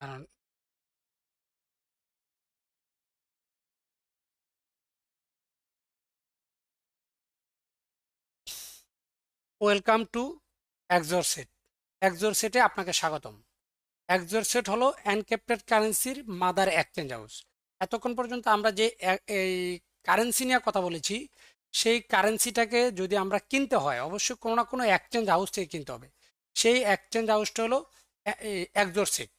কারণ welcome to এক্সোরসেট এক্সোরসেটে আপনাকে স্বাগতম। এক্সোরসেট হলো এনক্রিপ্টেড কারেন্সির মাদার এক্সচেঞ্জ হাউস এতক্ষণ পর্যন্ত আমরা যে এই কারেন্সি নিয়ে কথা বলেছি, সেই কারেন্সিটাকে যদি আমরা কিনতে হয়, অবশ্যই কোনো না কোনো এক্সচেঞ্জ হাউস থেকে কিনতে হবে। সেই এক্সচেঞ্জ হাউসটা হলো এক্সোরসেট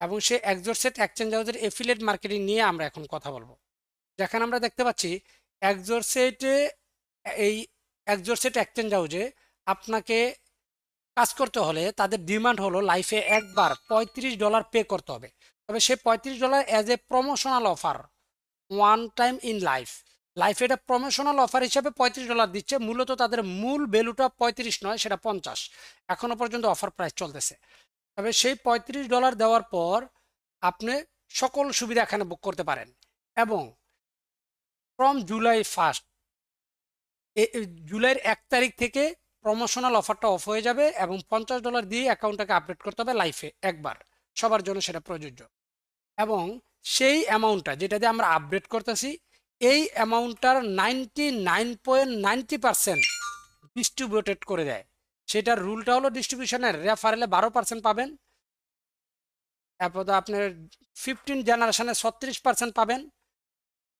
এবং সেই এক্সোরসেট এক্সচেঞ্জ হাউসের এফিলিয়েট মার্কেটিং নিয়ে আমরা এখন কথা বলব। যেখানে আমরা দেখতে পাচ্ছি এক্সোরসেটে এই এক্সোরসেট এক্সচেঞ্জ হাউসে আপনাকে কাজ করতে হলে তাদের ডিমান্ড হলো লাইফে একবার পঁয়ত্রিশ ডলার পে করতে হবে। তবে সে পঁয়ত্রিশ dollar as a promotional offer one time in life লাইফে এটা প্রমোশনাল অফার হিসেবে পঁয়ত্রিশ ডলার দিচ্ছে, মূলত তাদের মূল ভ্যালুটা পঁয়ত্রিশ নয়, সেটা পঞ্চাশ। এখনও পর্যন্ত অফার প্রাইস চলতেছে। তবে সেই পঁয়ত্রিশ ডলার দেওয়ার পর আপনি সকল সুবিধা এখানে বুক করতে পারেন। এবং ফ্রম জুলাই ফার্স্ট জুলাইয়ের এক তারিখ থেকে প্রমোশনাল অফারটা অফ হয়ে যাবে এবং পঞ্চাশ ডলার দিয়ে অ্যাকাউন্টটাকে আপডেট করতে হবে লাইফে একবার। সবার জন্য সেটা প্রযোজ্য। এবং সেই অ্যামাউন্টটা যেটা দিয়ে আমরা আপডেট করতেছি, এই অ্যামাউন্টটার ninety nine point ninety percent distributed করে দেয়। সেটার রুলটা হলো ডিস্ট্রিবিউশনের রেফারেলে বারো পার্সেন্ট পাবেন। তারপর আপনার ফিফটিন জেনারেশনে ছত্রিশ পার্সেন্ট পাবেন।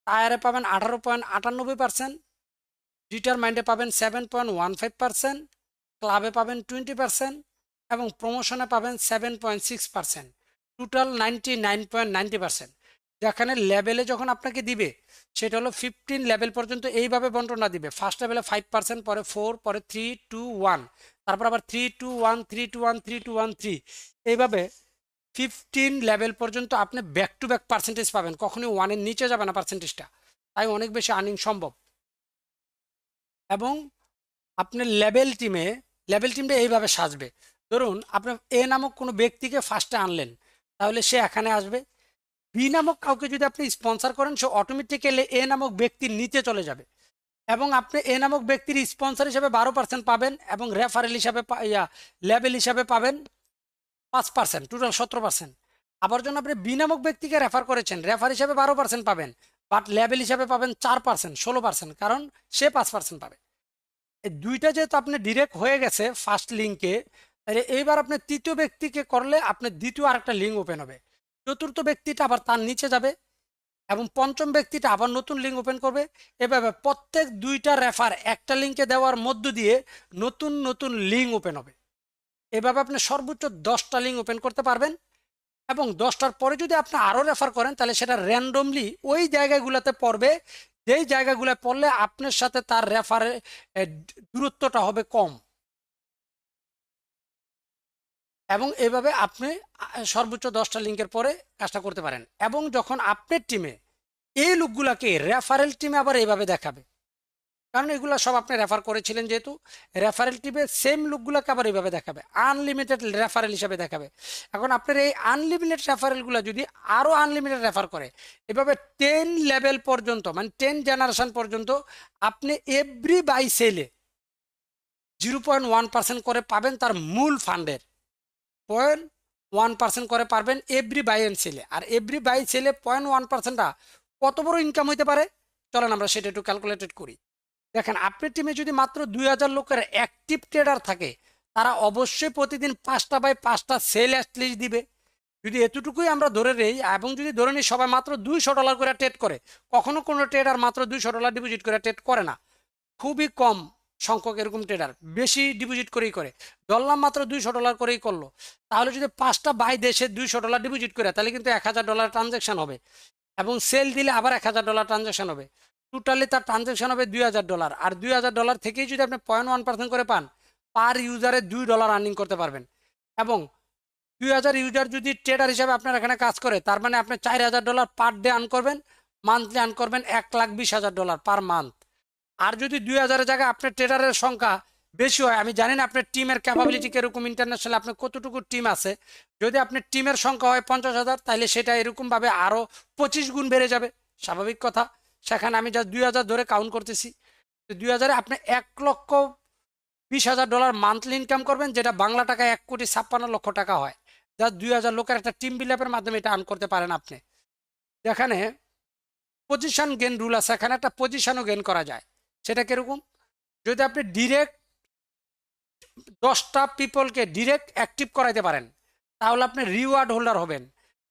টায়ারে পাবেন আঠারো পয়েন্ট আটানব্বই পার্সেন্ট ডিটারমাইন্ডে পাবেন seven point one five percent ক্লাবে পাবেন টোয়েন্টি পার্সেন্ট এবং প্রমোশনে পাবেন seven point six percent total ninety nine point ninety percent যেখানে লেভেলে যখন আপনাকে দিবে, সেটা হলো ফিফটিন লেভেল পর্যন্ত এইভাবে বন্টনা দিবে। ফার্স্ট লেভেলে ফাইভ পার্সেন্ট পরে ফোর পরে থ্রি টু ওয়ান তারপর আবার three two one three two one three two one three এইভাবে ফিফটিন লেভেল পর্যন্ত আপনি ব্যাক টু ব্যাক পার্সেন্টেজ পাবেন। কখনোই ওয়ানের নিচে যাবে না পার্সেন্টেজটা তাই অনেক বেশি আর্নিং সম্ভব। এবং আপনার লেভেল টিমে লেভেল টিমটা এইভাবে সাজবে। ধরুন আপনি এ নামক কোনো ব্যক্তিকে ফার্স্টে আনলেন। তাহলে সে এখানে আসবে। বি নামক কাউকে যদি আপনি স্পন্সর করেন, সে অটোমেটিক্যালি এ নামক ব্যক্তির নিচে চলে যাবে। এবং আপনি এ নামক ব্যক্তির স্পন্সর হিসাবে বারো পার্সেন্ট পাবেন এবং রেফারেল হিসাবে ইয়া লেভেল হিসাবে পাবেন পাঁচ পার্সেন্ট টোটাল সতেরো পার্সেন্ট আবার যখন আপনি বি নামক ব্যক্তিকে রেফার করেছেন রেফার হিসাবে বারো পার্সেন্ট পাবেন বাট লেভেল হিসাবে পাবেন চার পার্সেন্ট ষোলো পার্সেন্ট কারণ সে পাঁচ পার্সেন্ট পাবে। এই দুইটা যেহেতু আপনি ডিরেক্ট হয়ে গেছে ফার্স্ট লিঙ্কে তাহলে এইবার আপনি তৃতীয় ব্যক্তিকে করলে আপনার দ্বিতীয় আরেকটা লিঙ্ক ওপেন হবে। চতুর্থ ব্যক্তিটা আবার তার নিচে যাবে এবং পঞ্চম ব্যক্তিটা আবার নতুন লিঙ্ক ওপেন করবে। এভাবে প্রত্যেক দুইটা রেফার একটা লিঙ্কে দেওয়ার মধ্য দিয়ে নতুন নতুন লিঙ্ক ওপেন হবে। এভাবে আপনি সর্বোচ্চ দশটা লিঙ্ক ওপেন করতে পারবেন এবং দশটার পরে যদি আপনি আরও রেফার করেন, তাহলে সেটা র্যান্ডমলি ওই জায়গাগুলোতে পড়বে। যেই জায়গাগুলো পড়লে আপনার সাথে তার রেফারে দূরত্বটা হবে কম। এবং এভাবে আপনি সর্বোচ্চ দশটা লিঙ্কের পরে কাজটা করতে পারেন। এবং যখন আপনার টিমে, এই লোকগুলাকে রেফারেল টিমে আবার এইভাবে দেখাবে। কারণ এগুলো সব আপনি রেফার করেছিলেন যেহেতু, রেফারেল টিমে সেম লোকগুলোকে আবার এইভাবে দেখাবে। আনলিমিটেড রেফারেল হিসাবে দেখাবে। এখন আপনার এই আনলিমিটেড রেফারেলগুলো যদি আরও আনলিমিটেড রেফার করে, এভাবে টেন লেভেল পর্যন্ত মানে টেন জেনারেশন পর্যন্ত আপনি এভরি বাই সেলে জিরো পয়েন্ট ওয়ান পার্সেন্ট করে পাবেন তার মূল ফান্ডের। পয়েন্ট ওয়ান পার্সেন্ট করে পারবেন এভরি বাই এন্ড সেলে আর এভরি বাই সেলে পয়েন্ট ওয়ান পার্সেন্টটা কত বড় ইনকাম হইতে পারে? চলেন আমরা সেটা একটু ক্যালকুলেটেড করি। দেখেন, আপনার টিমে যদি মাত্র দুই হাজার লোকের অ্যাক্টিভ ট্রেডার থাকে, তারা অবশ্যই প্রতিদিন পাঁচটা বাই পাঁচটা সেল অ্যাটলিস্ট দিবে। যদি এতটুকুই আমরা ধরে নেই, এবং যদি ধরে নিই সবাই মাত্র দুইশো ডলার করে ট্রেড করে, কখনো কোনো ট্রেডার মাত্র দুইশো ডলার ডিপোজিট করে ট্রেড করে না। খুবই কম। সংখ্যক এরকম ট্রেডার বেশি ডিপোজিট করেই করে। ধরলাম মাত্র দুইশো ডলার করেই করল। তাহলে যদি পাঁচটা বাই দেশে দুইশো ডলার ডিপোজিট করে, তাহলে কিন্তু এক হাজার ডলার ট্রানজ্যাকশন হবে। এবং সেল দিলে আবার এক হাজার ডলার ট্রানজ্যাকশন হবে। টোটালি তার ট্রানজ্যাকশন হবে দুই হাজার ডলার আর দুই হাজার ডলার থেকেই যদি আপনি পয়েন্ট ওয়ান পার্সেন্ট করে পান পার ইউজারে দুই ডলার আর্নিং করতে পারবেন। এবং দুই হাজার ইউজার যদি ট্রেডার হিসাবে আপনার এখানে কাজ করে, তার মানে আপনি চার হাজার ডলার পার ডে আর্ন করবেন মান্থলি আর্ন করবেন এক লাখ বিশ হাজার ডলার পার মান্থ আর যদি দুই হাজারের জায়গায় আপনার ট্রেডারের সংখ্যা বেশি হয়, আমি জানি না আপনার টিমের ক্যাপাবিলিটি কীরকম ইন্টারন্যাশনাল আপনার কতটুকু টিম আছে। যদি আপনার টিমের সংখ্যা হয় পঞ্চাশ হাজার তাহলে সেটা এরকমভাবে আরও পঁচিশ গুণ বেড়ে যাবে। স্বাভাবিক কথা। সেখানে আমি যা দুই হাজার ধরে কাউন্ট করতেছি। তো দুই হাজারে আপনি এক লক্ষ বিশ হাজার ডলার মান্থলি ইনকাম করবেন, যেটা বাংলা টাকায় এক কোটি ছাপ্পান্ন লক্ষ টাকা হয়। যা দুই হাজার লোকের একটা টিম বিল আপের মাধ্যমে এটা আর্ন করতে পারেন আপনি। যেখানে পজিশন গেন রুল আছে, এখানে একটা পজিশনও গেন করা যায়। সেটা কীরকম? যদি আপনি ডিরেক্ট দশটা পিপলকে ডিরেক্ট অ্যাক্টিভ করাইতে পারেন, তাহলে আপনি রিওয়ার্ড হোল্ডার হবেন।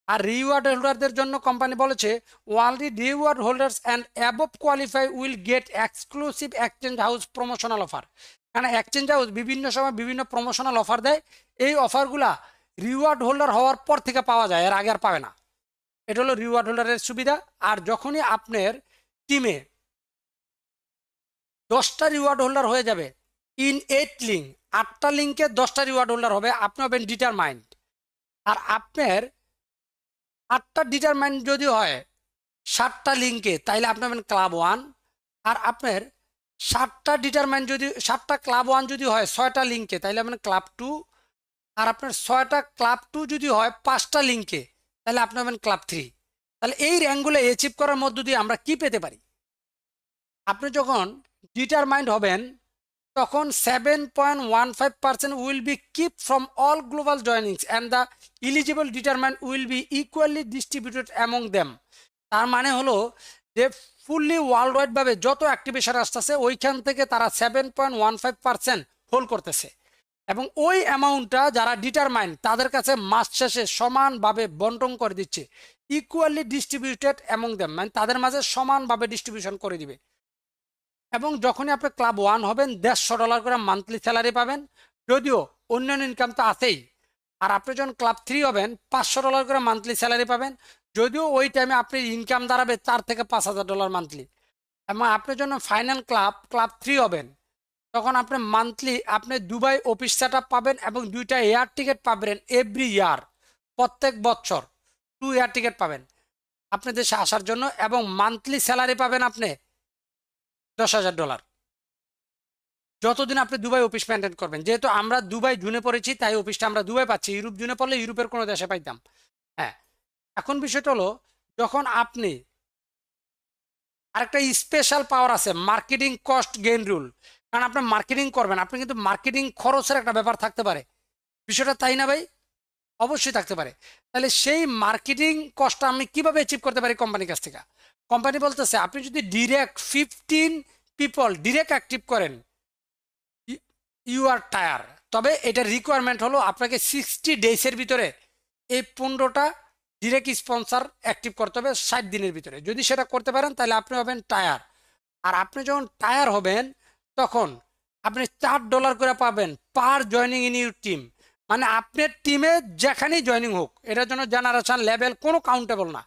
আর রিওয়ার্ড হোল্ডারদের জন্য কোম্পানি বলেছে world reward holders and above qualify will get exclusive exchange house promotional offer কারণ এক্সচেঞ্জ হাউস বিভিন্ন সময় বিভিন্ন প্রমোশনাল অফার দেয়, এই অফারগুলা রিওয়ার্ড হোল্ডার হওয়ার পর থেকে পাওয়া যায়, এর আগে আর পাবে না। এটা হলো রিওয়ার্ড হোল্ডারের সুবিধা। আর যখনই আপনার টিমে দশটা রিওয়ার্ড হোল্ডার হয়ে যাবে। ইন এইট লিঙ্ক আটটা লিঙ্কে দশটা রিওয়ার্ড হোল্ডার হবে, আপনি হবেন ডিটারমাইন্ড আর আপনার আটটা ডিটারমাইন্ড যদি হয় ষাটটা লিঙ্কে তাইলে আপনি হবেন ক্লাব ওয়ান আর আপনার ষাটটা ডিটারমাইন্ড যদি ষাটটা ক্লাব ওয়ান যদি হয়, ছয়টা লিঙ্কে তাইলে আপনার ক্লাব টু আর আপনার ছয়টা ক্লাব টু যদি হয়, পাঁচটা লিঙ্কে তাহলে আপনি হবেন ক্লাব থ্রি তাহলে এই র্যাঙ্কগুলো অ্যাচিভ করার মধ্য দিয়ে আমরা কি পেতে পারি? আপনি যখন ডিটারমাইন্ড হবেন, তখন seven point one five percent will be keep from all global joinings and the eligible determined will be equally distributed among them তার মানে হলো যে ফুললি ওয়ার্ল্ড ওয়াইডভাবে যত অ্যাক্টিভেশন আসতেছে, ওইখান থেকে তারা seven point one five percent hold করতেছে। এবং ওই অ্যামাউন্টটা যারা ডিটারমাইন্ড তাদের কাছে মাস শেষে সমানভাবে বন্টন করে দিচ্ছে। ইকুয়ালি ডিস্ট্রিবিউটেড অ্যামং দেম মানে তাদের মাঝে সমানভাবে ডিস্ট্রিবিউশন করে দিবে। এবং যখনই আপনি ক্লাব ওয়ান হবেন, দেড়শো ডলার করে মান্থলি স্যালারি পাবেন। যদিও অন্যান্য ইনকাম তো আছেই। আর আপনি যখন ক্লাব থ্রি হবেন, পাঁচশো ডলার করে মান্থলি স্যালারি পাবেন। যদিও ওই টাইমে আপনি ইনকাম দাঁড়াবে চার থেকে পাঁচ হাজার ডলার মান্থলি। এবং আপনি যখন ফাইনাল ক্লাব ক্লাব থ্রি হবেন, তখন আপনি মান্থলি আপনি দুবাই অফিস সেট পাবেন এবং দুইটা এয়ার টিকিট পাবেন এভরি ইয়ার প্রত্যেক বছর। টু এয়ার টিকিট পাবেন। আপনি দেশে আসার জন্য এবং মান্থলি স্যালারি পাবেন আপনি দশ হাজার ডলার। যতদিন আপনি দুবাই অফিস মেনটেন করবেন, যেহেতু আমরা দুবাই জুনে পড়েছি, তাই অফিসটা আমরা দুবাই পাচ্ছি, ইউরোপ জুনে পড়লে ইউরোপের কোনো দেশে পাইতাম। হ্যাঁ এখন বিষয়টা হলো, যখন আপনি আরেকটা স্পেশাল পাওয়ার আছে মার্কেটিং কস্ট গেইন রুল কারণ আপনি মার্কেটিং করবেন, আপনি কিন্তু মার্কেটিং খরচের একটা ব্যাপার থাকতে পারে। বিষয়টা তাই না ভাই? অবশ্যই থাকতে পারে। তাহলে সেই মার্কেটিং কস্টটা আমি কীভাবে অ্যাচিভ করতে পারি কোম্পানির কাছ থেকে? কোম্পানি বলতেছে, আপনি যদি direct fifteen people direct active করেন ইউ আর টায়ার তবে এটা রিকোয়ারমেন্ট হলো আপনাকে সিক্সটি ডেজের ভিতরে এই পনেরোটা ডিরেক্ট স্পন্সার অ্যাক্টিভ করতে হবে ষাট দিনের ভিতরে। যদি সেটা করতে পারেন, তাহলে আপনি হবেন টায়ার আর আপনি যখন টায়ার হবেন, তখন আপনি চার ডলার করে পাবেন per joining in your team মানে আপনার টিমে যেখানেই জয়নিং হোক, এটার জন্য জেনারেশন লেভেল কোনো কাউন্টেবল না।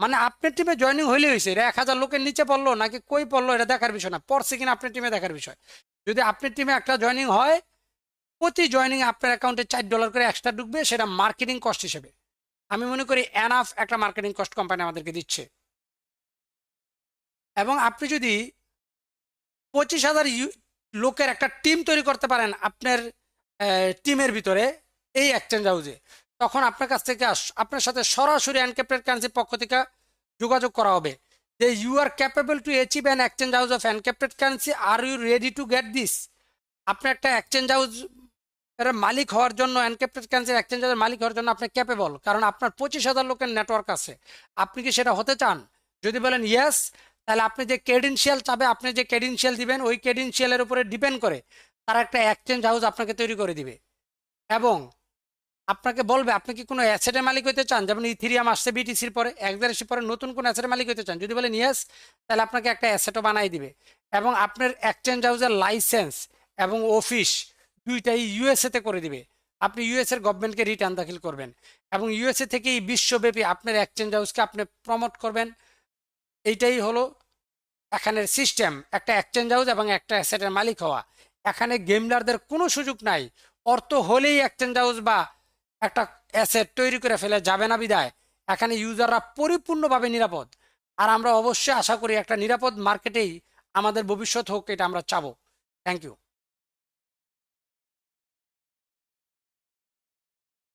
মানে আপনার টিমে জয়নিং হইলে হয়েছে এটা এক হাজার লোকের নিচে পড়ল, নাকি কই পড়ল, এটা দেখার বিষয় না। পড়ছে কিনা আপনার টিমে দেখার বিষয়। যদি আপনার টিমে একটা জয়নিং হয়, প্রতি জয়নিং আপনার অ্যাকাউন্টে চার ডলার করে এক্সট্রা ঢুকবে, সেটা মার্কেটিং কস্ট হিসেবে। আমি মনে করি এনাফ একটা মার্কেটিং কস্ট কোম্পানি আমাদেরকে দিচ্ছে। এবং আপনি যদি পঁচিশ হাজার লোকের একটা টিম তৈরি করতে পারেন আপনার টিমের ভিতরে, এই এক্সচেঞ্জ হাউসে তখন আপনার কাছ থেকে আপনার সাথে সরাসরি অ্যানক্যাপ্টেড কারেন্সির পক্ষ থেকে যোগাযোগ করা হবে। যে you are capable to achieve an exchange house of uncapped currency are you ready to get this আপনি একটা এক্সচেঞ্জ হাউস এর মালিক হওয়ার জন্য অ্যানক্যাপ্টেড কারেন্সির এক্সচেঞ্জ হাউসের মালিক হওয়ার জন্য আপনি ক্যাপেবল কারণ আপনার পঁচিশ হাজার লোকের নেটওয়ার্ক আছে। আপনি কি সেটা হতে চান? যদি বলেন ইয়েস তাহলে আপনি যে ক্রেডেন্সিয়াল চাবে, আপনি যে ক্রেডেন্সিয়াল দিবেন, ওই ক্রেডেন্সিয়ালের উপরে ডিপেন্ড করে তারা একটা এক্সচেঞ্জ হাউস আপনাকে তৈরি করে দিবে। এবং আপনাকে বলবে, আপনি কি কোনো অ্যাসেটের মালিক হতে চান? যেমন ইথিরিয়াম আসছে বিটিসির পরে একদারেসির পরে নতুন কোনো অ্যাসেটের মালিক হতে চান? যদি বলেন ইয়েস তাহলে আপনাকে একটা অ্যাসেটও বানাই দিবে। এবং আপনার এক্সচেঞ্জ হাউসের লাইসেন্স এবং অফিস দুইটাই ইউএসএতে করে দিবে। আপনি ইউএস এর গভর্নমেন্টকে রিটার্ন দাখিল করবেন। এবং ইউএসএ থেকেই বিশ্বব্যাপী আপনার এক্সচেঞ্জ হাউসকে আপনি প্রমোট করবেন। এইটাই হলো এখানের সিস্টেম একটা এক্সচেঞ্জ হাউস এবং একটা অ্যাসেটের মালিক হওয়া। এখানে গেমলারদের কোনো সুযোগ নাই। অর্থ হলেই এক্সচেঞ্জ হাউস বা একটা অ্যাসেট তৈরি করে ফেলে, যাবে না বিদায়। এখানে ইউজাররা পরিপূর্ণভাবে নিরাপদ। আর আমরা অবশ্যই আশা করি একটা নিরাপদ মার্কেটেই আমাদের ভবিষ্যৎ হোক, এটা আমরা চাবো। Thank you